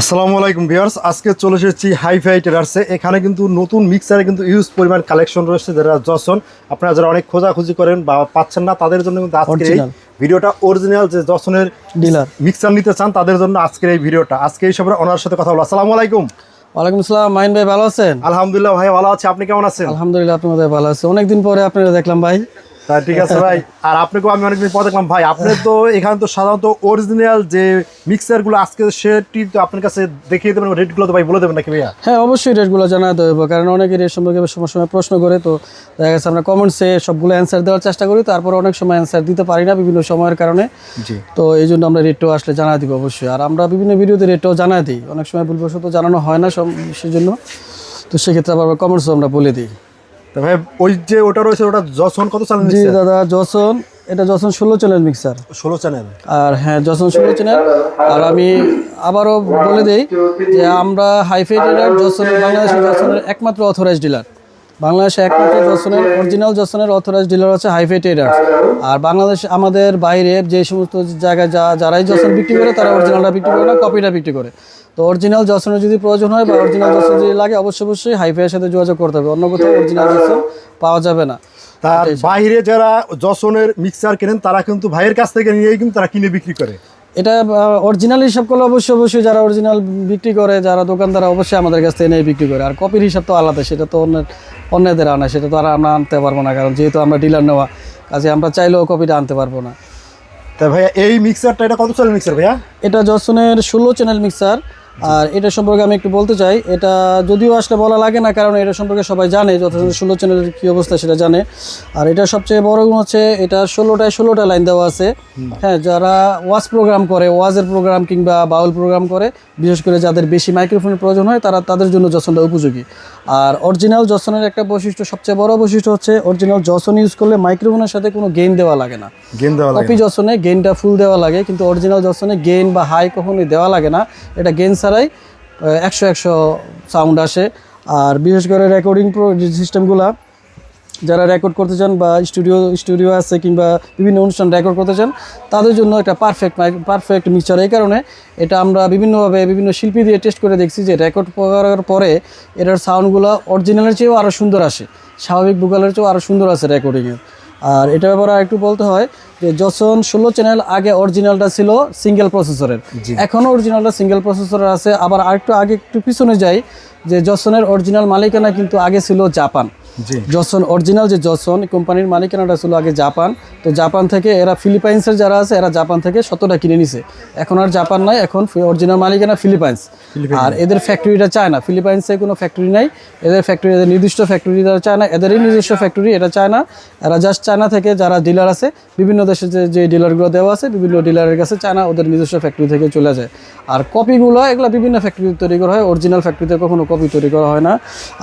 আসসালামু আলাইকুম ভিউয়ার্স আজকে চলে এসেছি হাইফাই টেরার্সে এখানে কিন্তু নতুন মিক্সারে কিন্তু ইউজ পরিমাণ কালেকশন রয়েছে যারা জসন আপনারা যারা অনেক খোঁজাখুঁজি করেন বা পাচ্ছেন না তাদের জন্য কিন্তু আজকের এই ভিডিওটা অরিজিনাল যে জসনের ডিলার মিক্সার নিতে চান তাদের জন্য আজকের এই ভিডিওটা। আজকে এই সবের ওনার সাথে কথা বলো আসসালামু আলাইকুম। ওয়ালাইকুম আসসালাম। মাইন ভাই ভালো আছেন? আলহামদুলিল্লাহ ভাই ভালো আছে। আপনি কেমন আছেন? আলহামদুলিল্লাহ আপনাদের ভালো আছে। অনেকদিন পরে আপনারা দেখলাম ভাই। তা ঠিক আছে ভাই। আর আপনাকেও আমি অনেকদিন পর দেখলাম ভাই। আপনি তো এখানে তো সাধারণত অরিজিনাল যে মিক্সারগুলো আজকে সেটি তো আপনার কাছে দেখিয়ে দেবেন রেটগুলো তো ভাই বলে দেবেন নাকি ভাইয়া? হ্যাঁ অবশ্যই রেটগুলো জানাতে হবে কারণ অনেকের এর সম্পর্কে সময় সময় প্রশ্ন করে তো দেখা গেছে আমরা কমেন্টসে সবগুলো অ্যান্সার দেওয়ার চেষ্টা করি তারপর অনেক সময় অ্যান্সার দিতে পারি না বিভিন্ন সময়ের কারণে। জি। তো এই জন্য আমরা রেটটাও আসলে জানা দিব অবশ্যই। আর আমরা বিভিন্ন ভিডিওতে রেটটাও জানা দিই। অনেক সময় ভুলবশত জানানো হয় না সেজন্য। তো সেক্ষেত্রে আবার কমেন্টসও আমরা বলে দিই। তো ভাই ওই যে ওটা রয়েছে ওটা জসন কত চ্যানেল জি দাদা জসন এটা জসন ষোলো চ্যানেল মিক্সার ষোলো চ্যানেল আর হ্যাঁ জসন ষোলো চ্যানেল আর আমি আবারও বলে দিই যে আমরা হাইফাই ডিলার জসন বাংলাদেশের জসনের একমাত্র অথরাইজ ডিলার বাংলাদেশে একমাত্র জসনের অরিজিনাল যশনের অথরাইজ ডিলার হচ্ছে হাইফাই ট্রেডার্স আর বাংলাদেশ আমাদের বাইরে যে সমস্ত জায়গায় যা যারাই যশন বিক্রি করে তারা অরিজিনালটা বিক্রি করে না কপিটা বিক্রি করে। তো অরিজিনাল যশনের যদি প্রয়োজন হয় বা অরিজিনাল যশন যদি লাগে অবশ্যই অবশ্যই হাইফাইয়ের সাথে যোগাযোগ করতে হবে। অন্য কোথাও অরিজিনাল যশন পাওয়া যাবে না। তার বাইরে যারা জসনের মিক্সার কেনেন তারা কিন্তু ভাইয়ের কাছ থেকে নিয়েই কিন্তু তারা কিনে বিক্রি করে। এটা অরিজিনাল হিসাব করলে অবশ্যই অবশ্যই যারা অরিজিনাল বিক্রি করে যারা দোকানদার অবশ্যই আমাদের কাছ থেকে এনে বিক্রি করে। আর কপির হিসাব তো আলাদা সেটা তো অন্য অন্যদের আনা সেটা তো আর আমরা আনতে পারব না কারণ যেহেতু আমরা ডিলার নেওয়া কাজে আমরা চাইলেও কপিটা আনতে পারব না। তা ভাইয়া এই মিক্সারটা এটা কত চ্যানেল মিক্সার ভাইয়া? এটা জসনের ষোলো চ্যানেল মিক্সার আর এটা সম্পর্কে আমি একটু বলতে চাই এটা যদিও আসলে বলা লাগে না কারণ এটা সম্পর্কে সবাই জানে যথেষ্ট ষোলো চ্যানেলের কী অবস্থা সেটা জানে। আর এটা সবচেয়ে বড় গুণ হচ্ছে এটা ষোলোটায় ষোলোটা লাইন দেওয়া আছে। হ্যাঁ যারা ওয়াজ প্রোগ্রাম করে ওয়াজের প্রোগ্রাম কিংবা বাউল প্রোগ্রাম করে বিশেষ করে যাদের বেশি মাইক্রোফোনের প্রয়োজন হয় তারা তাদের জন্য জসনটা উপযোগী। আর অরিজিনাল জসনের একটা বৈশিষ্ট্য সবচেয়ে বড় বৈশিষ্ট্য হচ্ছে অরিজিনাল জসন ইউজ করলে মাইক্রোফোনের সাথে কোনো গেইন দেওয়া লাগে না। গেম দেওয়া কপি জসনে গেইনটা ফুল দেওয়া লাগে কিন্তু অরিজিনাল জসনে গেইন বা হাই কখনোই দেওয়া লাগে না। এটা গেইন ছাড়াই একশো একশো সাউন্ড আসে। আর বিশেষ করে রেকর্ডিং সিস্টেমগুলা যারা রেকর্ড করতে চান বা স্টুডিও স্টুডিও আছে কিংবা বিভিন্ন অনুষ্ঠান রেকর্ড করতে চান, তাদের জন্য একটা পারফেক্ট পারফেক্ট মিক্সচার এই কারণে এটা আমরা বিভিন্নভাবে বিভিন্ন শিল্পী দিয়ে টেস্ট করে দেখছি যে রেকর্ড করার পরে এটার সাউন্ডগুলো অরিজিনালের চেয়েও আরও সুন্দর আসে। স্বাভাবিক ভোকালের চেয়েও আরও সুন্দর আসে রেকর্ডিংয়ের আর এটা ব্যাপারে একটু বলতে হয় যে যখন ষোলো চ্যানেল আগে অরিজিনালটা ছিল সিঙ্গেল প্রসেসরের এখনও অরিজিনালটা সিঙ্গেল প্রসেসরের আছে। আবার আরেকটু আগে একটু পিছনে যাই যে জসনের অরিজিনাল মালিকানা কিন্তু আগে ছিল জাপান। জসন অরিজিনাল যে জসন কোম্পানির মালিকানাটা ছিল আগে জাপান। তো জাপান থেকে এরা ফিলিপাইন্সের যারা আছে এরা জাপান থেকে শতটা কিনে নিছে। এখন আর জাপান নাই এখন অরিজিনাল মালিকানা ফিলিপাইন্স। আর এদের ফ্যাক্টরিটা চায় না ফিলিপাইন্সে কোনো ফ্যাক্টরি নাই। এদের ফ্যাক্টরি এদের নির্দিষ্ট ফ্যাক্টরি তারা চায় না এদেরই নিজস্ব ফ্যাক্টরি এটা চায় না এরা জাস্ট চায়না থেকে যারা ডিলার আছে বিভিন্ন দেশে যে যে ডিলারগুলো দেওয়া আছে বিভিন্ন ডিলারের কাছে চায়না ওদের নিজস্ব ফ্যাক্টরি থেকে চলে যায়। আর কপিগুলো এগুলো বিভিন্ন ফ্যাক্টরি তৈরি করা হয়। অরিজিনাল ফ্যাক্টরিতে কখনো কপি তৈরি করা হয় না।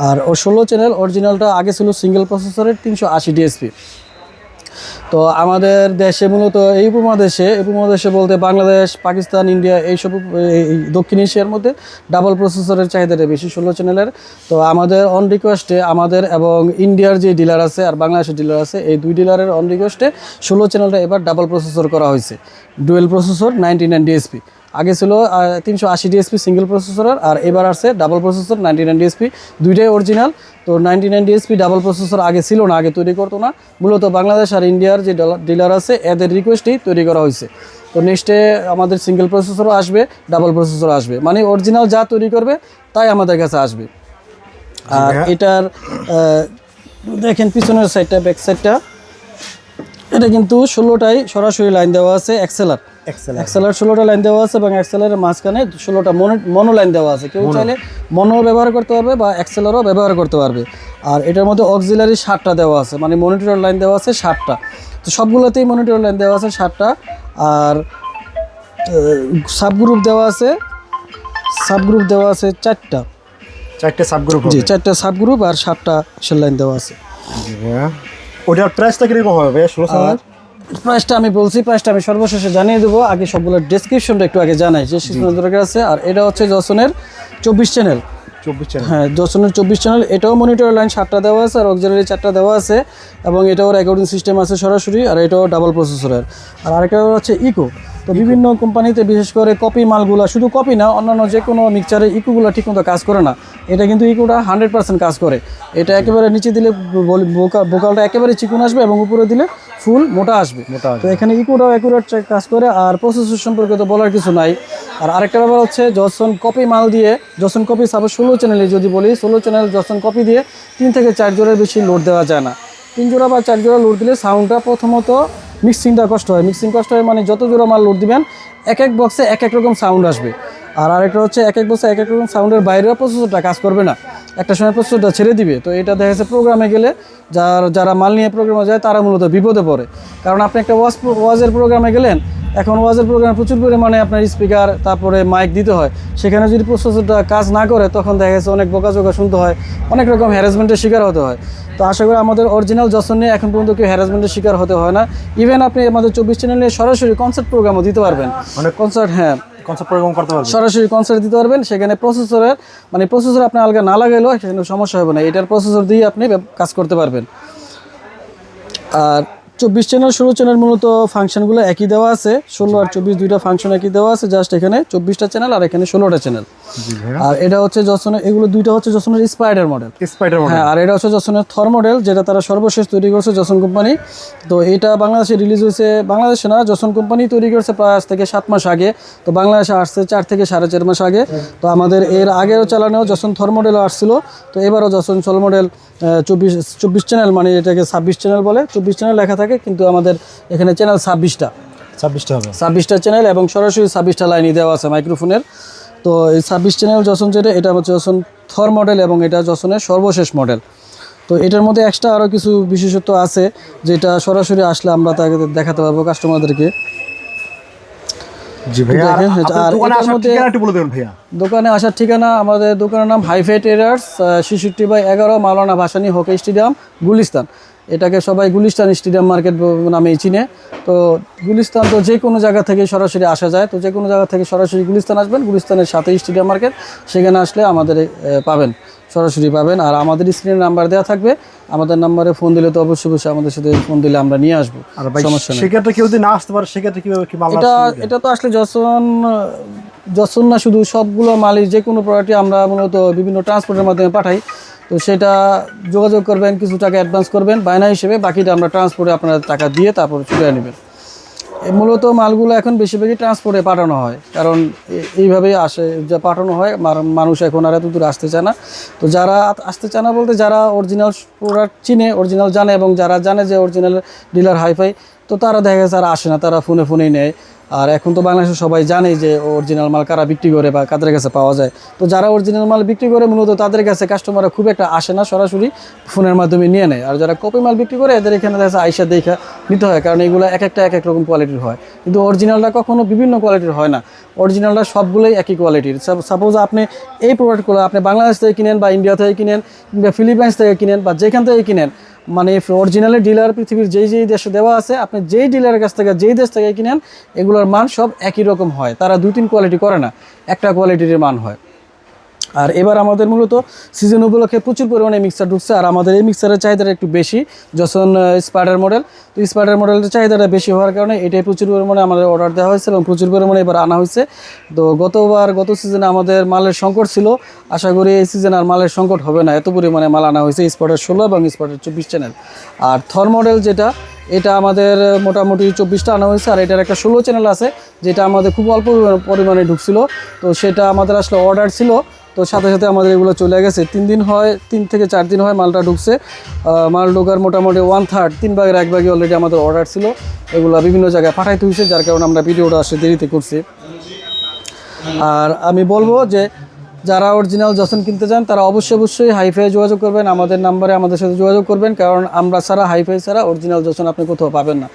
আর ও ষোলো চ্যানেল অরিজিনালটা আগে ছিল সিঙ্গেল প্রসেসরের তিনশো আশি ডিএসপি তো আমাদের দেশে মূলত এই উপমহাদেশে উপমহাদেশে বলতে বাংলাদেশ, পাকিস্তান, ইন্ডিয়া এইসব এই এই দক্ষিণ এশিয়ার মধ্যে ডাবল প্রসেসরের চাহিদাটা বেশি ষোলো চ্যানেলের তো আমাদের অন রিকোয়েস্টে আমাদের এবং ইন্ডিয়ার যে ডিলার আছে আর বাংলাদেশের ডিলার আছে, এই দুই ডিলারের অন রিকোয়েস্টে ষোলো চ্যানেলটা এবার ডাবল প্রসেসর করা হয়েছে। Dual processor ninety nine DSP আগে ছিল তিনশো আশি ডিএসপি সিঙ্গেল প্রসেসর আর এবার আসছে double processor ninety nine DSP দুইটাই অরিজিনাল তো ninety nine DSP double processor আগে ছিল না আগে তৈরি করতো না। মূলত বাংলাদেশ আর ইন্ডিয়ার যে ডিলার আছে এদের রিকোয়েস্টেই তৈরি করা হয়েছে। তো নেক্সটে আমাদের সিঙ্গেল প্রসেসরও আসবে ডাবল প্রসেসরও আসবে। মানে অরিজিনাল যা তৈরি করবে তাই আমাদের কাছে আসবে। আর এটার দেখেন পিছনের সাইডটা ব্যাক সাইডটা এটা কিন্তু ষোলোটাই সরাসরি লাইন দেওয়া আছে এক্সেলার এক্সেলার ষোলোটা লাইন দেওয়া আছে এবং এক্সেলারের মাঝখানে ষোলোটা মনো লাইন দেওয়া আছে। কেউ চাইলে মনো ব্যবহার করতে পারবে বা এক্সেলারও ব্যবহার করতে পারবে। আর এটার মধ্যে অক্সিলারি ষাটটা দেওয়া আছে মানে মনিটর লাইন দেওয়া আছে ষাটটা তো সবগুলোতেই মনিটর লাইন দেওয়া আছে ষাটটা আর সাবগ্রুপ দেওয়া আছে সাবগ্রুপ দেওয়া আছে চারটা। চারটে সাবগ্রুপ জি চারটা সাবগ্রুপ আর ষাটটা সেল লাইন দেওয়া আছে। ওটার প্রাইসটা কীরকম হবে ষোলো চ্যানেল প্রাইসটা আমি বলছি প্রাইসটা আমি সর্বশেষে জানিয়ে দেবো। আগে সবগুলোর ডেসক্রিপশনটা একটু আগে জানাই যে শিশু দরকার আছে। আর এটা হচ্ছে জসনের চব্বিশ চ্যানেল চব্বিশ চ্যানেল হ্যাঁ জসনের চব্বিশ চ্যানেল এটাও মনিটর লাইন সাতটা দেওয়া আছে আর অক্সিলারি চারটা দেওয়া আছে এবং এটাও রেকর্ডিং সিস্টেম আছে সরাসরি আর এটাও ডাবল প্রসেসরের আর আরেকটা হচ্ছে ইকো তো বিভিন্ন কোম্পানিতে বিশেষ করে কপি মালগুলো শুধু কপি না অন্যান্য যে কোনো মিক্সচারের ইকুগুলো ঠিকমতো কাজ করে না। এটা কিন্তু ইকুটা হান্ড্রেড পার্সেন্ট কাজ করে। এটা একেবারে নিচে দিলে বোকালটা একেবারে চিকুন আসবে এবং উপরে দিলে ফুল মোটা আসবে। মোটা তো এখানে ইকুটাও অ্যাকুরেট কাজ করে আর প্রসেসর সম্পর্কে তো বলার কিছু নাই। আর আরেকটা ব্যাপার হচ্ছে যখন কপি মাল দিয়ে যখন কপি সাপোজ ষোলো চ্যানেলে যদি বলি ষোলো চ্যানেল যখন কপি দিয়ে তিন থেকে চার জোড়ার বেশি লোড দেওয়া যায় না। তিন জোড়া বা চার জোড়া লোড দিলে সাউন্ডটা প্রথমত মিক্সিংটা কষ্ট হয়। মিক্সিং কষ্ট হয় মানে যত জোড়া মাল লোড দিবেন, এক এক বক্সে এক এক রকম সাউন্ড আসবে। আর আরেকটা হচ্ছে এক এক বক্সে এক এক রকম সাউন্ডের বাইরেও প্রসেসরটা কাজ করবে না। একটা সময় প্রসেসরটা ছেড়ে দিবে। তো এটা দেখা যাচ্ছে প্রোগ্রামে গেলে যার যারা মাল নিয়ে প্রোগ্রামে যায় তারা মূলত বিপদে পড়ে। কারণ আপনি একটা ওয়াজ ওয়াজের প্রোগ্রামে গেলেন এখন ওয়াজের প্রোগ্রামে প্রচুর পরিমাণে আপনার স্পিকার তারপরে মাইক দিতে হয়। সেখানে যদি প্রসেসরটা কাজ না করে তখন দেখা গেছে অনেক বোকাচোকা শুনতে হয় অনেক রকম হ্যারাসমেন্টের শিকার হতে হয়। তো আশা করি আমাদের অরিজিনাল যশন নিয়ে এখন পর্যন্ত কেউ হ্যারাসমেন্টের শিকার হতে হয় না। ইভেন আপনি আমাদের চব্বিশ চ্যানেল নিয়ে সরাসরি কনসার্ট প্রোগ্রামও দিতে পারবেন। মানে কনসার্ট হ্যাঁ। কনসেপ্ট প্রোগ্রাম করতে পারবেন? সরাসরি কনসার্ট দিতে পারবেন, সেখানে প্রসেসরের মানে প্রসেসর আপনি আলগা না লাগাইলেও সেখানে সমস্যা হবে না। এটার প্রসেসর দিয়ে আপনি কাজ করতে পারবেন। আর চব্বিশ চ্যানেল ষোলো চ্যানেল মূলত ফাংশনগুলো একই দেওয়া আছে। ষোলো আর চব্বিশ দুইটা ফাংশন একই দেওয়া আছে জাস্ট এখানে চব্বিশটা চ্যানেল আর এখানে ষোলোটা চ্যানেল আর এটা হচ্ছে যশনের এগুলো দুইটা হচ্ছে যশনের স্পাইডার মডেল স্পাইডার মডেল হ্যাঁ আর এটা হচ্ছে যশনের থর মডেল যেটা তারা সর্বশেষ তৈরি করছে যশন কোম্পানি। তো এটা বাংলাদেশে রিলিজ হয়েছে বাংলাদেশে না যশন কোম্পানি তৈরি করছে প্রায় আজ থেকে সাত মাস আগে। তো বাংলাদেশে আসছে চার থেকে সাড়ে চার মাস আগে। তো আমাদের এর আগেও চালানো যশন থর মডেলও আসছিল। তো এবারও যশন চল মডেল চব্বিশ চব্বিশ চ্যানেল মানে এটাকে ছাব্বিশ চ্যানেল বলে। চব্বিশ চ্যানেল লেখা থাকে কিন্তু আমাদের এখানে চ্যানেল ছাব্বিশটা। ছাব্বিশটা হবে। ছাব্বিশটা চ্যানেল এবং সরাসরি ছাব্বিশটা লাইনই দেওয়া আছে মাইক্রোফোনের তো এই ছাব্বিশ চ্যানেল যশন যেটা এটা হচ্ছে যশন থর মডেল এবং এটা যশনের সর্বশেষ মডেল তো এটার মধ্যে এক্সট্রা আরও কিছু বিশেষত্ব আছে যেটা সরাসরি আসলে আমরা তাকে দেখাতে পারব কাস্টমারদেরকে আর দোকানে আসার ঠিকানা আমাদের দোকানের নাম হাইফাই টেরার্স শিশুটি বাই এগারো মাওলানা ভাসানী হকি স্টেডিয়াম গুলিস্তান। এটাকে সবাই গুলিস্তান স্টেডিয়াম মার্কেট নামেই চিনে। তো গুলিস্তান তো যে কোনো জায়গা থেকে সরাসরি আসা যায়। তো যে কোনো জায়গা থেকে সরাসরি গুলিস্তান আসবেন গুলিস্তানের সাথে স্টেডিয়াম মার্কেট সেখানে আসলে আমাদের পাবেন। সরাসরি পাবেন। আর আমাদের স্ক্রিনে নাম্বার দেওয়া থাকবে। আমাদের নাম্বারে ফোন দিলে তো অবশ্যই অবশ্যই আমাদের সাথে ফোন দিলে আমরা নিয়ে আসব। সমস্যা নেই। সেক্ষেত্রে কেউ যদি না আসতে পারে সেক্ষেত্রে কীভাবে কি মাল এটা এটা তো আসলে যশন যশন না শুধু সবগুলো মালই যে কোনো প্রোডাক্টই আমরা মূলত বিভিন্ন ট্রান্সপোর্টের মাধ্যমে পাঠাই। তো সেটা যোগাযোগ করবেন, কিছু টাকা অ্যাডভান্স করবেন, বায়না হিসেবে বাকিটা আমরা ট্রান্সপোর্টে আপনারা টাকা দিয়ে তারপর চুলে নেবেন। মূলত মালগুলো এখন বেশিরভাগই ট্রান্সপোর্টে পাঠানো হয়, কারণ এইভাবেই আসে, যা পাঠানো হয় মানুষ এখন আর এত দূর আসতে চায় না। তো যারা আসতে চায় না বলতে যারা অরিজিনাল প্রোডাক্ট চিনে অরিজিনাল জানে এবং যারা জানে যে অরিজিনাল ডিলার হাইফাই তো তারা দেখা গেছে আর আসে না, তারা ফোনে ফোনেই নেয়। আর এখন তো বাংলাদেশে সবাই জানে যে অরিজিনাল মাল কারা বিক্রি করে বা কাদের কাছে পাওয়া যায়। তো যারা অরিজিনাল মাল বিক্রি করে, মূলত তাদের কাছে কাস্টমাররা খুব একটা আসে না, সরাসরি ফোনের মাধ্যমে নিয়ে নেয়। আর যারা কপি মাল বিক্রি করে, এদের এখানে দেখা আইসা দেখা নিতে হয়, কারণ এগুলো এক একটা, এক এক রকম কোয়ালিটির হয়। কিন্তু অরিজিনালটা কখনো বিভিন্ন কোয়ালিটির হয় না। অরিজিনালটা সবগুলোই একই কোয়ালিটির সাপোজ আপনি এই প্রোডাক্টগুলো আপনি বাংলাদেশ থেকে কিনেন বা ইন্ডিয়া থেকে কিনেন, কিংবা ফিলিপাইন্স থেকে কিনেন বা যেখান থেকে কিনেন মানে অরিজিনালের ডিলার পৃথিবীর যেই যেই দেশে দেওয়া আছে, আপনি যেই ডিলারের কাছ থেকে যেই দেশ থেকে কিনেন, এগুলোর মান সব একই রকম হয়। তারা দু তিন কোয়ালিটি করে না, একটা কোয়ালিটির মান হয়। আর এবার আমাদের মূলত সিজন উপলক্ষে প্রচুর পরিমাণে মিক্সার ঢুকছে আর আমাদের এই মিক্সারের চাহিদাটা একটু বেশি, যখন স্পাইডার মডেল তো স্পাইডার মডেলের চাহিদাটা বেশি হওয়ার কারণে এটাই প্রচুর পরিমাণে আমাদের অর্ডার দেওয়া হয়েছে এবং প্রচুর পরিমাণে এবার আনা হয়েছে। তো গতবার, গত সিজনে আমাদের মালের সংকট ছিল। আশা করি এই সিজনে আর মালের সংকট হবে না। এত পরিমাণে মাল আনা হয়েছে স্পটের ষোলো এবং স্পটের চব্বিশ চ্যানেল আর থর মডেল যেটা, এটা আমাদের মোটামুটি চব্বিশটা আনা হয়েছে আর এটার একটা ষোলো চ্যানেল আছে, যেটা আমাদের খুব অল্প পরিমাণে ঢুকছিল। তো সেটা আমাদের আসলে অর্ডার ছিল। তো সাথে সাথে আমাদের এগুলো চলে গেছে। তিন দিন হয়, তিন থেকে চার দিন হয় মালটা ঢুকছে। মাল ঢোকার মোটামুটি ওয়ান থার্ড তিন ভাগের এক ভাগে অলরেডি আমাদের অর্ডার ছিল। এগুলো বিভিন্ন জায়গায় পাঠাইতে হয়েছে যার কারণে আমরা ভিডিওটা আসলে দেরিতে করছি। আর আমি বলব যে যারা অরিজিনাল যখন কিনতে চান, তারা অবশ্যই অবশ্যই হাইফাই যোগাযোগ করবেন, আমাদের নাম্বারে আমাদের সাথে যোগাযোগ করবেন, কারণ আমরা ছাড়া হাইফাই ছাড়া অরিজিনাল যখন আপনি কোথাও পাবেন না।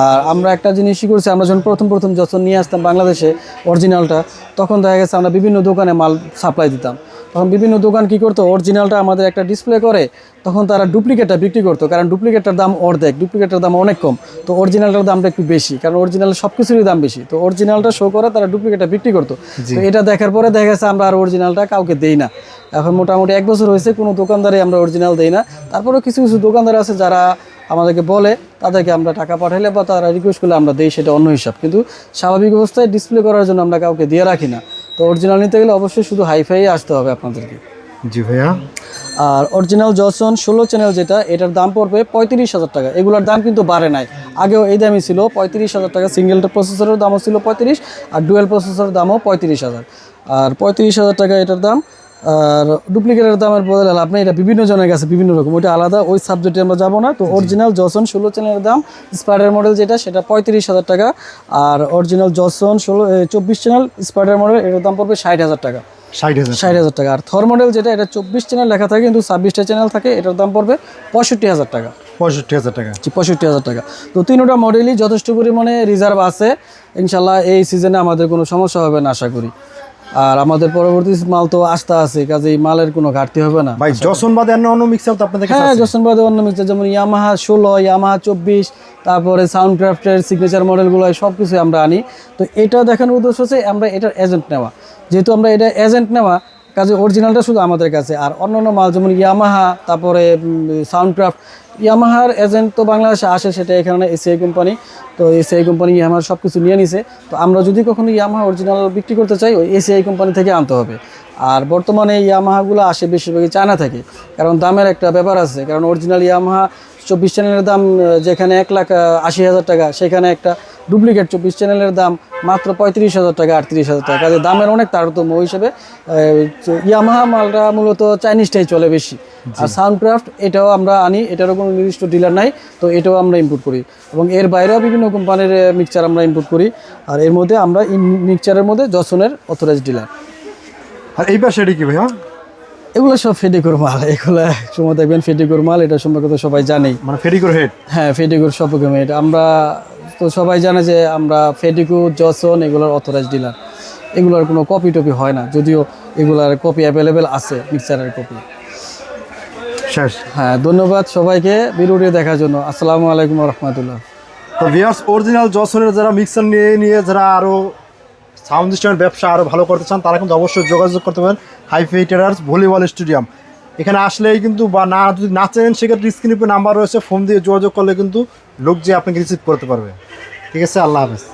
আর আমরা একটা জিনিসই করছি, আমরা যখন প্রথম প্রথম যখন নিয়ে আসতাম বাংলাদেশে অরিজিনালটা তখন দেখা গেছে আমরা বিভিন্ন দোকানে মাল সাপ্লাই দিতাম। তখন বিভিন্ন দোকান কি করতো? অরিজিনালটা আমাদের একটা ডিসপ্লে করে তখন তারা ডুপ্লিকেটটা বিক্রি করতো। কারণ ডুপ্লিকেটটার দাম অর্ধেক ডুপ্লিকেটের দাম অনেক কম। তো অরিজিনালটার দামটা একটু বেশি কারণ অরিজিনাল সব কিছুরই দাম বেশি। তো অরিজিনালটা শো করে তারা ডুপ্লিকেটটা বিক্রি করতো। তো এটা দেখার পরে দেখা গেছে আমরা আর অরিজিনালটা কাউকে দেই না। এখন মোটামুটি এক বছর হয়েছে কোনো দোকানদারে আমরা অরিজিনাল দেই না। তারপরেও কিছু কিছু দোকানদার আছে যারা আমাদেরকে বলে তাদেরকে আমরা টাকা পাঠাইলে বা তারা রিকোয়েস্ট করলে আমরা দিই সেটা অন্য হিসাব। কিন্তু স্বাভাবিক অবস্থায় ডিসপ্লে করার জন্য আমরা কাউকে দিয়ে রাখি না। তো অরিজিনাল নিতে গেলে অবশ্যই শুধু হাইফাই আসতে হবে আপনাদেরকে। জি ভাইয়া। আর অরিজিনাল জসন ষোলো চ্যানেল যেটা এটার দাম পড়বে পঁয়ত্রিশ হাজার টাকা। এগুলোর দাম কিন্তু বাড়ে নাই। আগেও এই দামই ছিল পঁয়ত্রিশ হাজার টাকা। সিঙ্গেলটা প্রসেসরের দামও ছিল পঁয়ত্রিশ আর ডুয়েল প্রসেসরের দামও পঁয়ত্রিশ হাজার। আর পঁয়ত্রিশ হাজার টাকা এটার দাম আর ডুপ্লিকেটের দামের বদলে আপনি এটা বিভিন্ন জনের কাছে বিভিন্ন রকম। ওইটা আলাদা ওই সাবজেক্টে আমরা যাব না। তো অরিজিনাল জসন ষোলো চ্যানেলের দাম স্পাইডার মডেল যেটা সেটা পঁয়ত্রিশ হাজার টাকা। আর অরিজিনাল জসন ষোলো চব্বিশ চ্যানেল স্পাইডার মডেল এটার দাম পড়বে ষাট হাজার টাকা। ষাট হাজার ষাট হাজার টাকা। আর থর মডেল যেটা এটা চব্বিশ চ্যানেল লেখা থাকে কিন্তু ছাব্বিশটা চ্যানেল থাকে এটার দাম পড়বে পঁয়ষট্টি হাজার টাকা। পঁয়ষট্টি হাজার টাকা। জি পঁয়ষট্টি হাজার টাকা। তো তিনোটা মডেলই যথেষ্ট পরিমাণে রিজার্ভ আছে। ইনশাল্লাহ এই সিজনে আমাদের কোনো সমস্যা হবে না আশা করি। আর আমাদের পরবর্তী মাল তো আসতে আছে কাজেই মালের কোনো ঘাটতি হবে না। ভাই জসন বাদে অন্য অন্য মিক্সার তো আপনাদের কাছে হ্যাঁ জসন বাদে অন্য মিক্সার যেমন ইয়ামাহা ষোলো ইয়ামাহা চব্বিশ তারপরে সাউন্ড ক্রাফটের সিগনেচার মডেলগুলো সব কিছু আমরা আনি। তো এটা দেখানোর উদ্দেশ্য হচ্ছে আমরা এটার এজেন্ট নেওয়া। যেহেতু আমরা এটা এজেন্ট নেওয়া কাজে অরিজিনালটা শুধু আমাদের কাছে। আর অন্য অন্য মাল, যেমন ইয়ামাহা তারপরে সাউন্ড ক্রাফট ইয়ামাহার এজেন্ট তো বাংলাদেশে আসে, সেটা এখানে এসিআই কোম্পানি তো এসিআই কোম্পানি ইয়ামাহার সব কিছু নিয়ে নিছে। তো আমরা যদি কখনো ইয়ামাহা অরিজিনাল বিক্রি করতে চাই, ওই এসিআই কোম্পানি থেকে আনতে হবে। আর বর্তমানে ইয়ামাহাগুলো আসে বেশিরভাগই চায়না থেকে। কারণ দামের একটা ব্যাপার আছে। কারণ অরিজিনাল ইয়ামাহা চব্বিশ চ্যানেলের দাম যেখানে এক লাখ আশি হাজার টাকা সেখানে একটা ডুপ্লিকেট চব্বিশ চ্যানেলের দাম মাত্র পঁয়ত্রিশ হাজার টাকা আটত্রিশ হাজার টাকা। কাজে দামের অনেক তারতম্য ওই হিসেবে ইয়ামাহা মালটা মূলত চাইনিজটাই চলে বেশি। আর সাউন্ডক্রাফট এটাও আমরা আনি এটারও কোনো নির্দিষ্ট ডিলার নাই তো এটাও আমরা ইম্পোর্ট করি। এবং এর বাইরেও বিভিন্ন কোম্পানির মিক্সচার আমরা ইম্পোর্ট করি। আর এর মধ্যে আমরা মিক্সচারের মধ্যে জসনের অথরাইজ ডিলার আর এই পাশে কি ভাইয়া এগুলো সব ফেডিকোর মাল এগুলো সময় দেখবেন ফেডিকোর মাল এটা সম্পর্কে তো সবাই জানেই। মানে ফেরিকোর হেড হ্যাঁ ফেডিকোর সবরকমের আমরা তো সবাই জানে যে আমরা ফেডিকো জসন এগুলোর অথরাইজ ডিলার এগুলোর কোনো কপি টপি হয় না যদিও এগুলার কপি অ্যাভেলেবেল আছে মিক্সারের কপি শেষ। হ্যাঁ ধন্যবাদ সবাইকে ভিডিওটি দেখার জন্য। আসসালামু আলাইকুম রহমতুল্লাহ। তো ভিয়ার্স অরিজিনাল জসনের যারা মিক্সার নিয়ে নিয়ে যারা আরও সাউন্ড সিস্টেমের ব্যবসা আরও ভালো করতে চান, তারা কিন্তু অবশ্যই যোগাযোগ করতে পারেন হাইফাই টেরার্স ভলিবল স্টেডিয়াম এখানে আসলেই কিন্তু বা না, যদি না চেনেন, সেক্ষেত্রে স্ক্রিনে নাম্বার রয়েছে, ফোন দিয়ে যোগাযোগ করলে কিন্তু লোক যে আপনাকে রিসিভ করতে পারবে। ঠিক আছে, আল্লাহ হাফেজ।